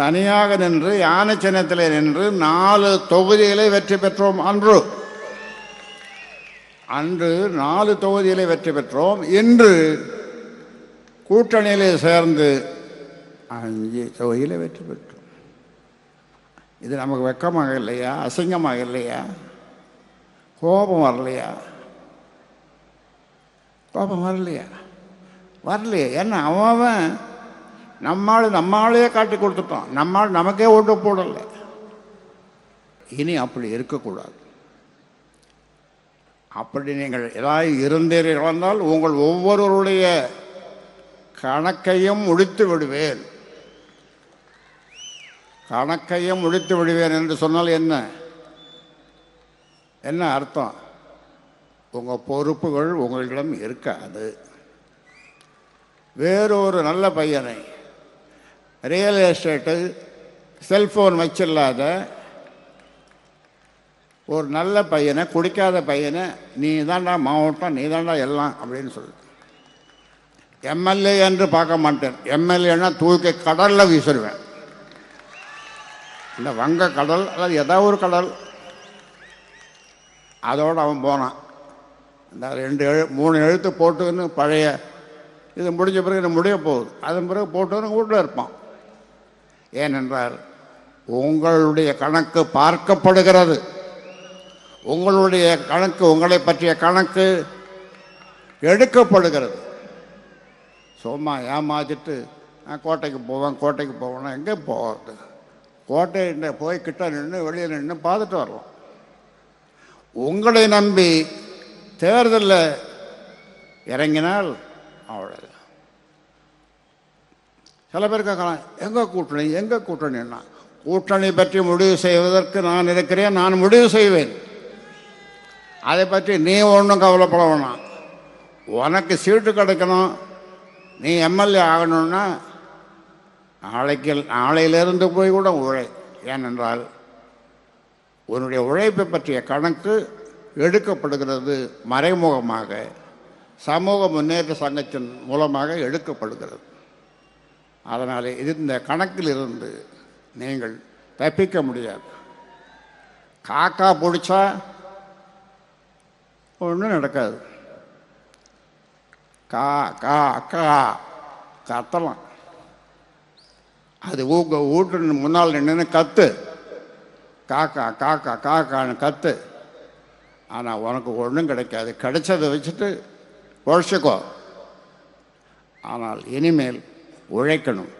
தனியாக நின்று யானை சின்னத்தில் நின்று நாலு தொகுதிகளை வெற்றி பெற்றோம் அன்று. அன்று நாலு தொகுதிகளை வெற்றி பெற்றோம். இன்று கூட்டணியிலே சேர்ந்து அஞ்சு தொகுதியில் வெற்றி பெற்றோம். இது நமக்கு வெக்கமாக இல்லையா? அசிங்கமாக இல்லையா? கோபம் வரலையா? கோபம் வரலையா? வரலையே. ஏன்னா அவன் நம்மால் நம்மாள் காட்டி கொடுத்துட்டோம். நம்மால் நமக்கே ஓட்டு போடலை. இனி அப்படி இருக்கக்கூடாது. அப்படி நீங்கள் ஏதாவது இருந்தீர்கள் வந்தால் உங்கள் ஒவ்வொருவருடைய கணக்கையும் முடித்து விடுவேன். கணக்கையும் முடித்து விடுவேன் என்று சொன்னால் என்ன? என்ன அர்த்தம்? உங்கள் பொறுப்புகள் உங்களிடம் இருக்காது. வேறொரு நல்ல பையனை ரியல் எஸ்டேட்டு செல்ஃபோன் வச்சில்லாத ஒரு நல்ல பையனை குடிக்காத பையனை நீ தாண்டா மாவட்டம் நீ தாண்டா எல்லாம் அப்படின்னு சொல்லு எம்எல்ஏ என்று பார்க்க மாட்டேன். எம்எல்ஏன்னா தூக்கி கடலில் வீசிடுவேன் இந்த வங்க கடல் அல்லது ஏதாவது ஒரு கடல். அதோடு அவன் போனான் இந்த ரெண்டு எழு மூணு எழுத்து போட்டுன்னு பழைய இது முடிஞ்ச பிறகு இது முடிய போகுது. அதன் பிறகு போட்டுன்னு வீட்டில் இருப்பான். ஏனென்றால் உங்களுடைய கணக்கு பார்க்கப்படுகிறது. உங்களுடைய கணக்கு உங்களை பற்றிய கணக்கு எடுக்கப்படுகிறது. சும்மா ஏமாத்திட்டு நான் கோட்டைக்கு போவேன் கோட்டைக்கு போவேன்னா எங்கே போகிறது கோட்டை போய் கிட்ட நின்று வெளியே நின்று பார்த்துட்டு வரலாம் உங்களை நம்பி தேர்தலில் இறங்கினால் அவ்வளோ சில பேர் கேட்கலாம் எங்கே கூட்டணி? எங்கே கூட்டணின்னா? கூட்டணி பற்றி முடிவு செய்வதற்கு நான் இருக்கிறேன் நான் முடிவு செய்வேன். அதை பற்றி நீ ஒன்றும் கவலைப்பட வேணாம். உனக்கு சீட்டு கிடைக்கணும். நீ எம்எல்ஏ ஆகணும்னா நாளைக்கு நாளையிலிருந்து போய் கூட உழை. ஏனென்றால் உன்னுடைய உழைப்பை பற்றிய கணக்கு எடுக்கப்படுகிறது மறைமுகமாக. சமூக முன்னேற்ற சங்கத்தின் மூலமாக எடுக்கப்படுகிறது. அதனால் இது இந்த கணக்கிலிருந்து நீங்கள் தப்பிக்க முடியாது. காக்கா பிடிச்சா ஒன்றும் நடக்காது. கா கா கா கத்தலாம். அது ஊக்க ஊட்டு முன்னால் நின்று கத்து. காக்கா காக்கா காக்கான்னு கத்து. ஆனால் உனக்கு ஒன்றும் கிடைக்காது. கிடைச்சதை வச்சுட்டு உழைச்சிக்கோ. ஆனால் இனிமேல் உழைக்கணும்.